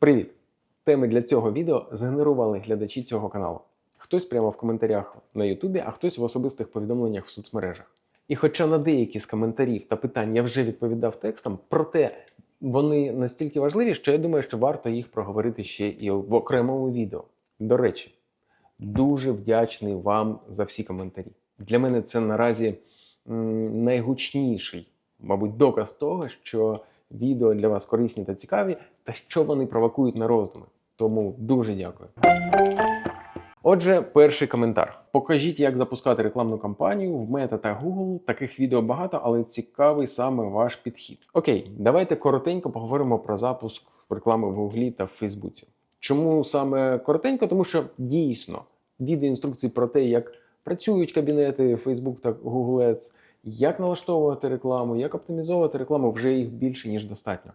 Привіт! Теми для цього відео згенерували глядачі цього каналу. Хтось прямо в коментарях на Ютубі, а хтось в особистих повідомленнях в соцмережах. І хоча на деякі з коментарів та питань я вже відповідав текстом, проте вони настільки важливі, що я думаю, що варто їх проговорити ще і в окремому відео. До речі, дуже вдячний вам за всі коментарі. Для мене це наразі найгучніший, мабуть, доказ того, що відео для вас корисні та цікаві, та що вони провокують на роздуми. Тому дуже дякую. Отже, перший коментар. Покажіть, як запускати рекламну кампанію в Meta та Google. Таких відео багато, але цікавий саме ваш підхід. Окей, давайте коротенько поговоримо про запуск реклами в Гуглі та в Фейсбуці. Чому саме коротенько? Тому що дійсно відеоінструкції про те, як працюють кабінети Facebook та Google Ads, як налаштовувати рекламу, як оптимізовувати рекламу, вже їх більше ніж достатньо.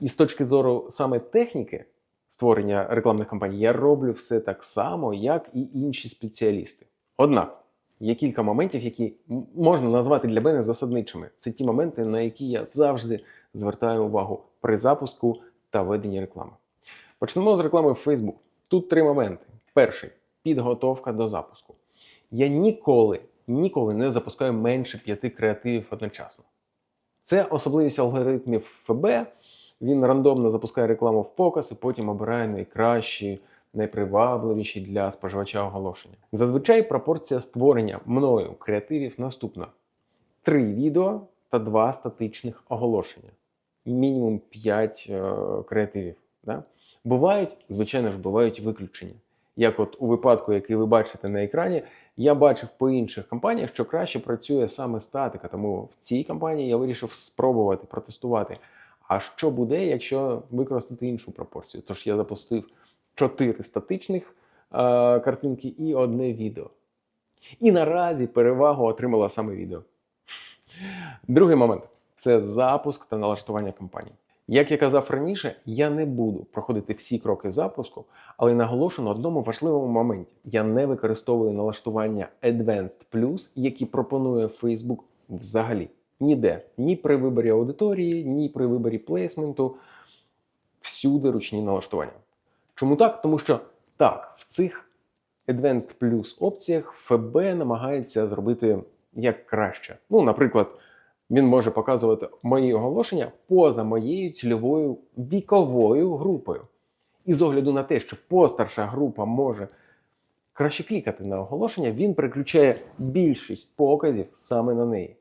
І з точки зору саме техніки створення рекламних кампаній, я роблю все так само, як і інші спеціалісти. Однак є кілька моментів, які можна назвати для мене засадничими. Це ті моменти, на які я завжди звертаю увагу при запуску та веденні реклами. Почнемо з реклами в Facebook. Тут три моменти. Перший підготовка до запуску. Я ніколи, ніколи не запускаю менше п'яти креативів одночасно. Це особливість алгоритмів ФБ. Він рандомно запускає рекламу в показ і потім обирає найкращі, найпривабливіші для споживача оголошення. Зазвичай пропорція створення мною креативів наступна: три відео та два статичних оголошення. Мінімум 5 е, креативів. Да? Бувають, звичайно ж, бувають виключення. Як от у випадку, який ви бачите на екрані, я бачив по інших компаніях, що краще працює саме статика. Тому в цій компанії я вирішив спробувати протестувати. А що буде, якщо використати іншу пропорцію? Тож я запустив 4 статичних е, картинки і одне відео. І наразі перевагу отримала саме відео. Другий момент це запуск та налаштування кампанії. Як я казав раніше, я не буду проходити всі кроки запуску, але наголошу на одному важливому моменті: я не використовую налаштування Advanced Plus, які пропонує Facebook взагалі. Ніде, ні при виборі аудиторії, ні при виборі плейсменту. Всюди ручні налаштування. Чому так? Тому що так, в цих Advanced Plus опціях ФБ намагається зробити як краще. Ну, наприклад, він може показувати мої оголошення поза моєю цільовою віковою групою. І з огляду на те, що постарша група може краще клікати на оголошення, він переключає більшість показів саме на неї.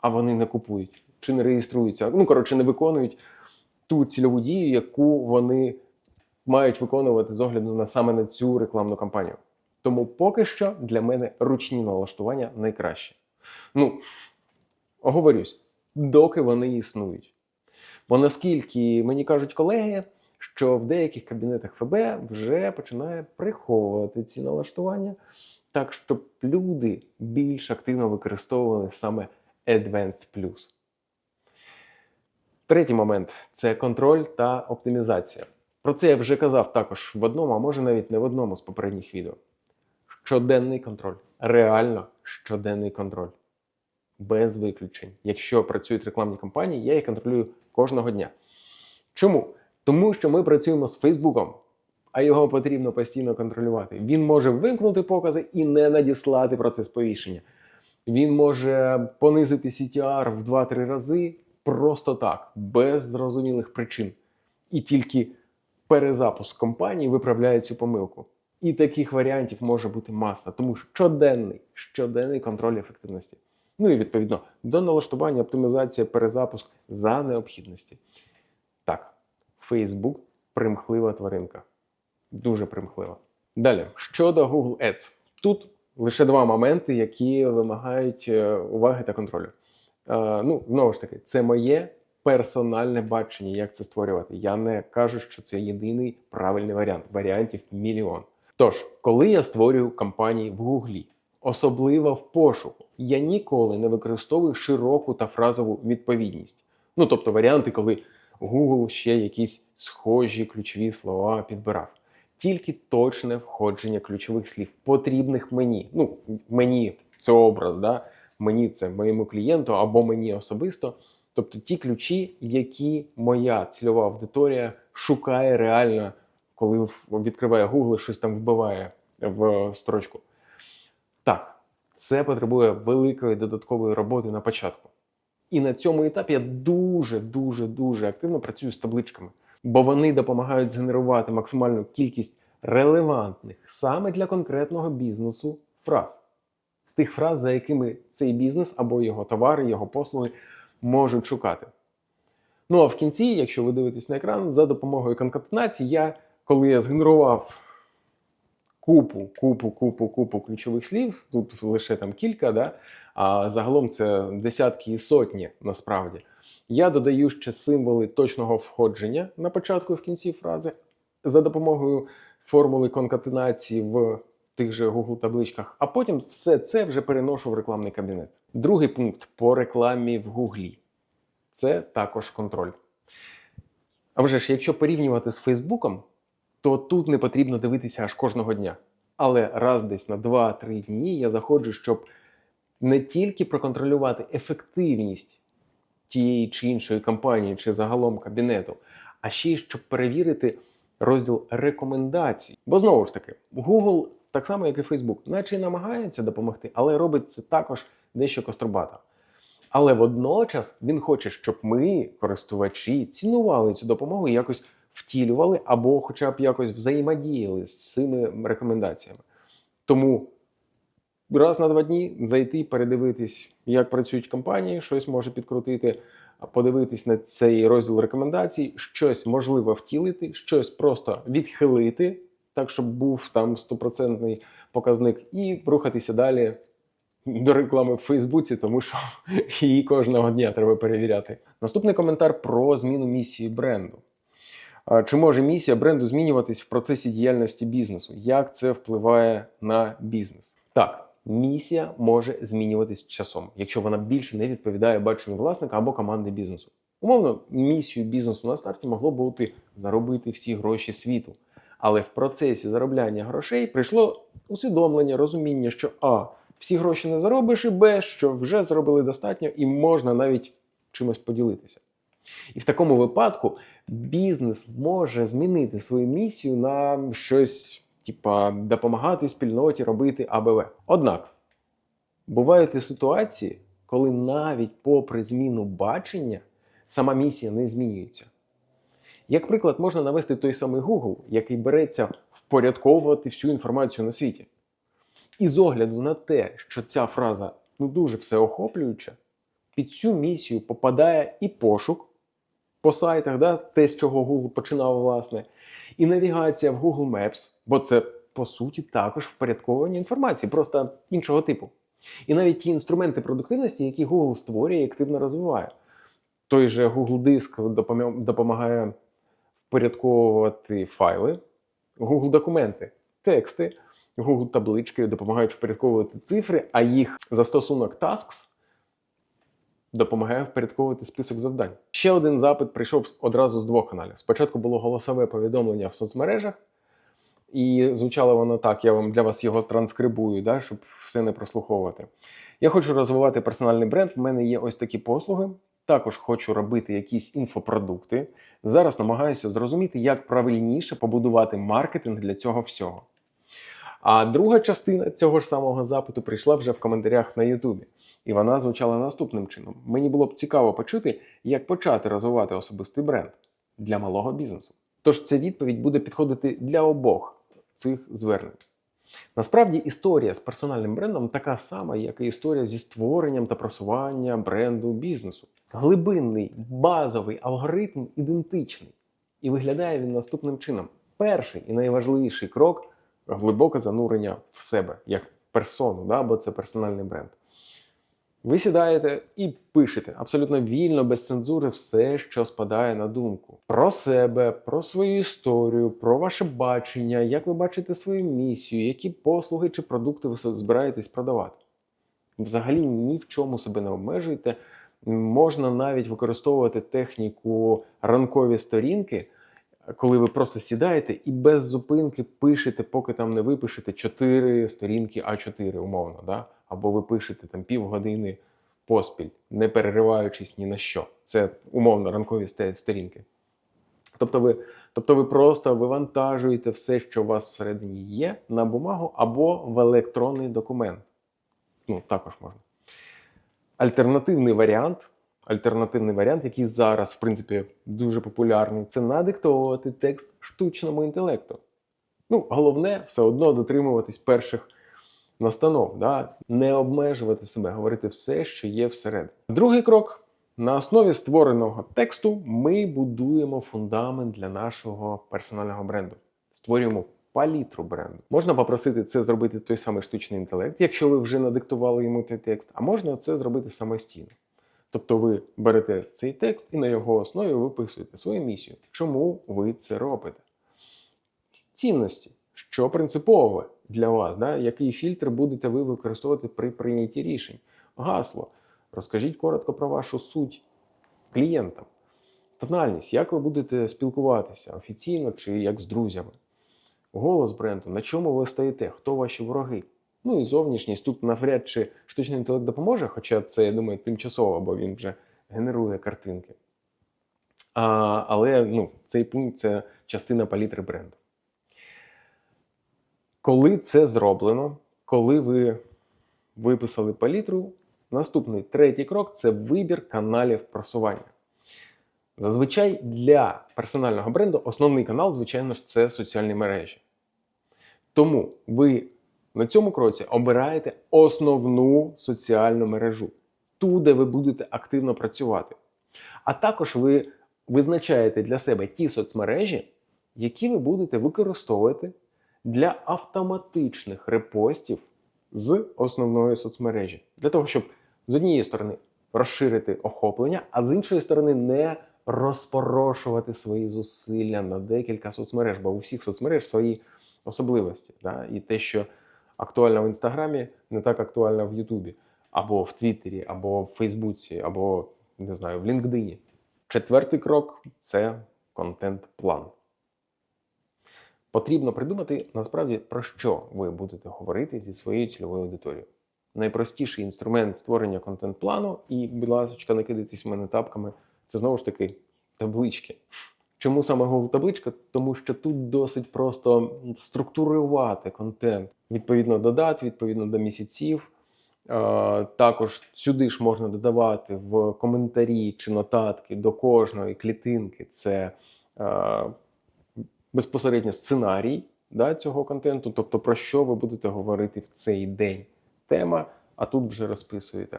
А вони не купують чи не реєструються. Ну, коротше, не виконують ту цільову дію, яку вони мають виконувати з огляду на саме на цю рекламну кампанію. Тому поки що для мене ручні налаштування найкраще. Ну, оговорюсь, доки вони існують. Бо наскільки мені кажуть колеги, що в деяких кабінетах ФБ вже починає приховувати ці налаштування, так щоб люди більш активно використовували саме Advanced Plus. Третій момент це контроль та оптимізація. Про це я вже казав також в одному, а може навіть не в одному з попередніх відео. Щоденний контроль. Реально щоденний контроль. Без виключень. Якщо працюють рекламні кампанії, я їх контролюю кожного дня. Чому? Тому що ми працюємо з Фейсбуком, а його потрібно постійно контролювати. Він може вимкнути покази і не надіслати про це сповіщення. Він може понизити CTR в 2-3 рази просто так, без зрозумілих причин. І тільки перезапуск компанії виправляє цю помилку. І таких варіантів може бути маса, тому що щоденний, щоденний контроль ефективності. Ну і відповідно до налаштування, оптимізація, перезапуск за необхідності. Так, Facebook примхлива тваринка. Дуже примхлива. Далі, щодо Google Ads. Тут лише два моменти, які вимагають е, уваги та контролю. Е, ну, знову ж таки, це моє персональне бачення, як це створювати. Я не кажу, що це єдиний правильний варіант. Варіантів мільйон. Тож, коли я створюю кампанії в Гуглі, особливо в пошуку, я ніколи не використовую широку та фразову відповідність. Ну, тобто варіанти, коли Google ще якісь схожі ключові слова підбирав. Тільки точне входження ключових слів, потрібних мені. Ну, мені це образ, да? мені це моєму клієнту або мені особисто. Тобто ті ключі, які моя цільова аудиторія шукає реально, коли відкриває Google, щось там вбиває в строчку. Так, це потребує великої додаткової роботи на початку. І на цьому етапі я дуже, дуже, дуже активно працюю з табличками, бо вони допомагають згенерувати максимальну кількість релевантних саме для конкретного бізнесу фраз. Тих фраз, за якими цей бізнес або його товари, його послуги можуть шукати. Ну а в кінці, якщо ви дивитесь на екран, за допомогою конкатенації, я, коли я згенерував купу, купу, купу, купу ключових слів, тут лише там кілька, да? а загалом це десятки і сотні насправді. Я додаю ще символи точного входження на початку і в кінці фрази за допомогою формули конкатенації в тих же Google табличках, а потім все це вже переношу в рекламний кабінет. Другий пункт по рекламі в Гуглі. Це також контроль. А вже ж, якщо порівнювати з Фейсбуком, то тут не потрібно дивитися аж кожного дня. Але раз десь на 2-3 дні я заходжу, щоб не тільки проконтролювати ефективність тієї чи іншої компанії чи загалом кабінету, а ще й щоб перевірити розділ рекомендацій. Бо знову ж таки, Google, так само як і Facebook, наче й намагається допомогти, але робить це також дещо кострубато. Але водночас він хоче, щоб ми, користувачі, цінували цю допомогу і якось втілювали або хоча б якось взаємодіяли з цими рекомендаціями. Тому раз на два дні зайти, передивитись, як працюють компанії, щось може підкрутити, подивитись на цей розділ рекомендацій, щось можливо втілити, щось просто відхилити, так щоб був там стопроцентний показник, і рухатися далі до реклами в Фейсбуці, тому що її кожного дня треба перевіряти. Наступний коментар про зміну місії бренду. Чи може місія бренду змінюватись в процесі діяльності бізнесу? Як це впливає на бізнес? Так, місія може змінюватись часом, якщо вона більше не відповідає баченню власника або команди бізнесу. Умовно, місією бізнесу на старті могло бути заробити всі гроші світу. Але в процесі заробляння грошей прийшло усвідомлення, розуміння, що А, всі гроші не заробиш, і Б, що вже зробили достатньо і можна навіть чимось поділитися. І в такому випадку бізнес може змінити свою місію на щось, типа допомагати спільноті робити АБВ. Однак бувають і ситуації, коли навіть попри зміну бачення сама місія не змінюється. Як приклад, можна навести той самий Google, який береться впорядковувати всю інформацію на світі. І з огляду на те, що ця фраза ну дуже всеохоплююча, під цю місію попадає і пошук по сайтах, да, те, з чого Google починав, власне, і навігація в Google Maps, бо це по суті також впорядковування інформації, просто іншого типу. І навіть ті інструменти продуктивності, які Google створює і активно розвиває. Той же Google Диск допомагає впорядковувати файли, Google документи, тексти, Google таблички допомагають впорядковувати цифри, а їх застосунок Tasks допомагає впорядковувати список завдань. Ще один запит прийшов одразу з двох каналів. Спочатку було голосове повідомлення в соцмережах, і звучало воно так: я вам для вас його транскрибую, да, щоб все не прослуховувати. Я хочу розвивати персональний бренд. В мене є ось такі послуги. Також хочу робити якісь інфопродукти. Зараз намагаюся зрозуміти, як правильніше побудувати маркетинг для цього всього. А друга частина цього ж самого запиту прийшла вже в коментарях на Ютубі. І вона звучала наступним чином: мені було б цікаво почути, як почати розвивати особистий бренд для малого бізнесу. Тож ця відповідь буде підходити для обох цих звернень. Насправді історія з персональним брендом така сама, як і історія зі створенням та просування бренду бізнесу. Глибинний базовий алгоритм ідентичний. І виглядає він наступним чином: перший і найважливіший крок глибоке занурення в себе як персону, да, бо це персональний бренд. Ви сідаєте і пишете абсолютно вільно, без цензури, все, що спадає на думку. Про себе, про свою історію, про ваше бачення, як ви бачите свою місію, які послуги чи продукти ви збираєтесь продавати. Взагалі ні в чому себе не обмежуєте. Можна навіть використовувати техніку ранкові сторінки, коли ви просто сідаєте і без зупинки пишете, поки там не випишете 4 сторінки А4, умовно. Да? Або ви пишете там півгодини поспіль, не перериваючись ні на що. Це умовно ранкові сторінки. Тобто ви, тобто ви просто вивантажуєте все, що у вас всередині є, на бумагу або в електронний документ. Ну, також можна. Альтернативний варіант, альтернативний варіант, який зараз, в принципі, дуже популярний, це надиктовувати текст штучному інтелекту. Ну, головне, все одно дотримуватись перших настанов, да? не обмежувати себе, говорити все, що є всередині. Другий крок. На основі створеного тексту ми будуємо фундамент для нашого персонального бренду. Створюємо палітру бренду. Можна попросити це зробити той самий штучний інтелект, якщо ви вже надиктували йому той текст, а можна це зробити самостійно. Тобто ви берете цей текст і на його основі виписуєте свою місію. Чому ви це робите? Цінності, що принципове для вас, да? який фільтр будете ви використовувати при прийнятті рішень? Гасло. Розкажіть коротко про вашу суть клієнтам. Тональність, як ви будете спілкуватися офіційно чи як з друзями. Голос бренду, на чому ви стоїте, хто ваші вороги. Ну і зовнішність. Тут навряд чи штучний інтелект допоможе, хоча це, я думаю, тимчасово, бо він вже генерує картинки. А, але ну, цей пункт це частина палітри бренду. Коли це зроблено, коли ви виписали палітру, наступний третій крок це вибір каналів просування. Зазвичай для персонального бренду основний канал, звичайно ж, це соціальні мережі. Тому ви на цьому кроці обираєте основну соціальну мережу, ту, де ви будете активно працювати. А також ви визначаєте для себе ті соцмережі, які ви будете використовувати для автоматичних репостів з основної соцмережі. Для того, щоб з однієї сторони розширити охоплення, а з іншої сторони не розпорошувати свої зусилля на декілька соцмереж, бо у всіх соцмереж свої особливості. Да? І те, що актуально в інстаграмі, не так актуально в Ютубі, або в Твіттері, або в Фейсбуці, або не знаю, в LinkedIn. Четвертий крок це контент-план. Потрібно придумати насправді про що ви будете говорити зі своєю цільовою аудиторією. Найпростіший інструмент створення контент-плану, і, будь ласка, не кидайтесь мене тапками, це знову ж таки таблички. Чому саме Google табличка? Тому що тут досить просто структурувати контент відповідно до дат, відповідно до місяців. Е, Також сюди ж можна додавати в коментарі чи нотатки до кожної клітинки. Це е, безпосередньо сценарій да, цього контенту, тобто про що ви будете говорити в цей день. Тема, а тут вже розписуєте.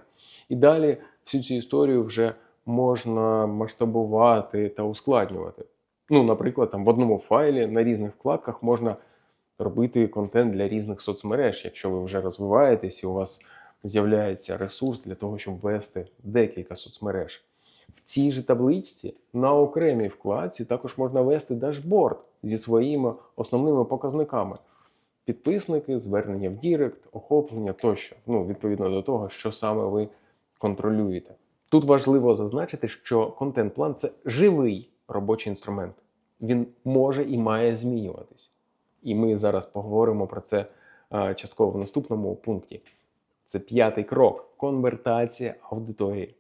І далі всю цю історію вже можна масштабувати та ускладнювати. Ну, наприклад, там в одному файлі на різних вкладках можна робити контент для різних соцмереж, якщо ви вже розвиваєтесь і у вас з'являється ресурс для того, щоб вести декілька соцмереж. В цій же табличці на окремій вкладці також можна вести дашборд зі своїми основними показниками. Підписники, звернення в Дірект, охоплення тощо. Ну, відповідно до того, що саме ви контролюєте. Тут важливо зазначити, що контент-план це живий робочий інструмент. Він може і має змінюватись. І ми зараз поговоримо про це а, частково в наступному пункті. Це п'ятий крок конвертація аудиторії.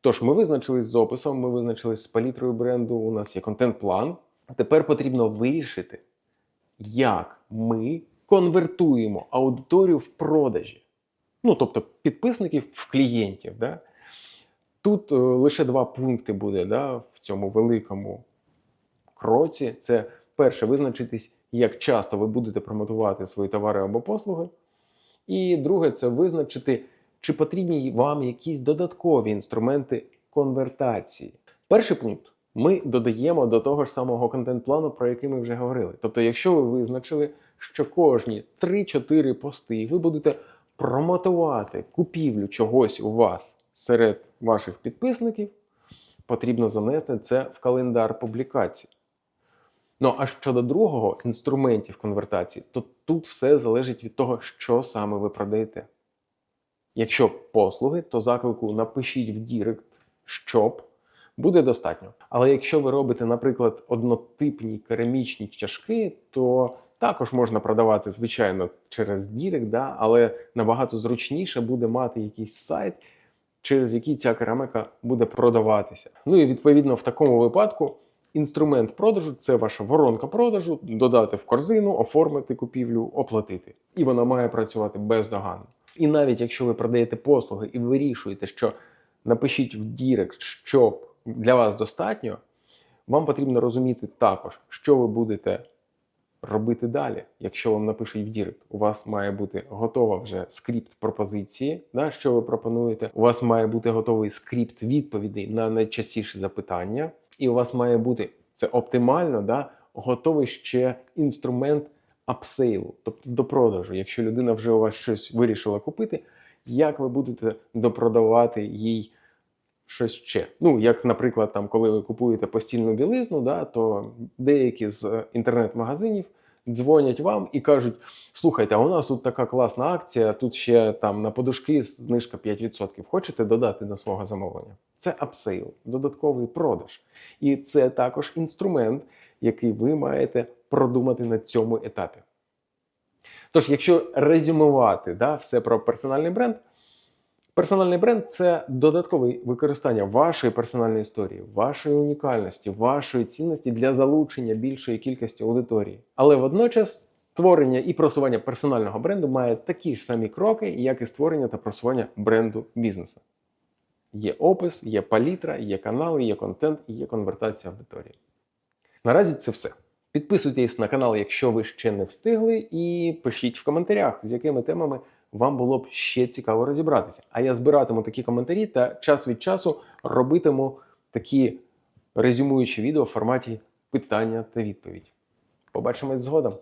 Тож, ми визначились з описом, ми визначились з палітрою бренду, у нас є контент-план. Тепер потрібно вирішити, як ми конвертуємо аудиторію в продажі. Ну, тобто підписників в клієнтів. Да? Тут е, лише два пункти буде да, в цьому великому кроці. Це перше, визначитись, як часто ви будете промотувати свої товари або послуги. І друге, це визначити, чи потрібні вам якісь додаткові інструменти конвертації. Перший пункт ми додаємо до того ж самого контент-плану, про який ми вже говорили. Тобто, якщо ви визначили, що кожні 3-4 пости ви будете промотувати купівлю чогось у вас серед ваших підписників, потрібно занести це в календар публікацій. Ну а щодо другого інструментів конвертації, то тут все залежить від того, що саме ви продаєте. Якщо послуги, то заклику напишіть в Дірект, щоб буде достатньо. Але якщо ви робите, наприклад, однотипні керамічні чашки, то також можна продавати, звичайно, через Дірект, да? але набагато зручніше буде мати якийсь сайт, через який ця керамика буде продаватися. Ну і відповідно в такому випадку інструмент продажу це ваша воронка продажу, додати в корзину, оформити купівлю, оплатити. І вона має працювати бездоганно. І навіть якщо ви продаєте послуги і вирішуєте, що напишіть в Дірект, що для вас достатньо, вам потрібно розуміти також, що ви будете робити далі. Якщо вам напишуть в Дірект, у вас має бути готова вже скрипт пропозиції, да, що ви пропонуєте. У вас має бути готовий скрипт відповідей на найчастіші запитання, і у вас має бути це оптимально, да, готовий ще інструмент апсейлу, тобто до продажу. Якщо людина вже у вас щось вирішила купити, як ви будете допродавати їй щось ще? Ну, як, наприклад, там, коли ви купуєте постільну білизну, да, то деякі з інтернет-магазинів дзвонять вам і кажуть: слухайте, а у нас тут така класна акція, тут ще там на подушки знижка 5%. Хочете додати до свого замовлення? Це апсейл, додатковий продаж. І це також інструмент, який ви маєте продумати на цьому етапі. Тож, якщо резюмувати да, все про персональний бренд, персональний бренд це додаткове використання вашої персональної історії, вашої унікальності, вашої цінності для залучення більшої кількості аудиторії. Але водночас створення і просування персонального бренду має такі ж самі кроки, як і створення та просування бренду бізнесу. Є опис, є палітра, є канали, є контент і є конвертація аудиторії. Наразі це все. Підписуйтесь на канал, якщо ви ще не встигли, і пишіть в коментарях, з якими темами вам було б ще цікаво розібратися. А я збиратиму такі коментарі та час від часу робитиму такі резюмуючі відео в форматі питання та відповідь. Побачимось згодом!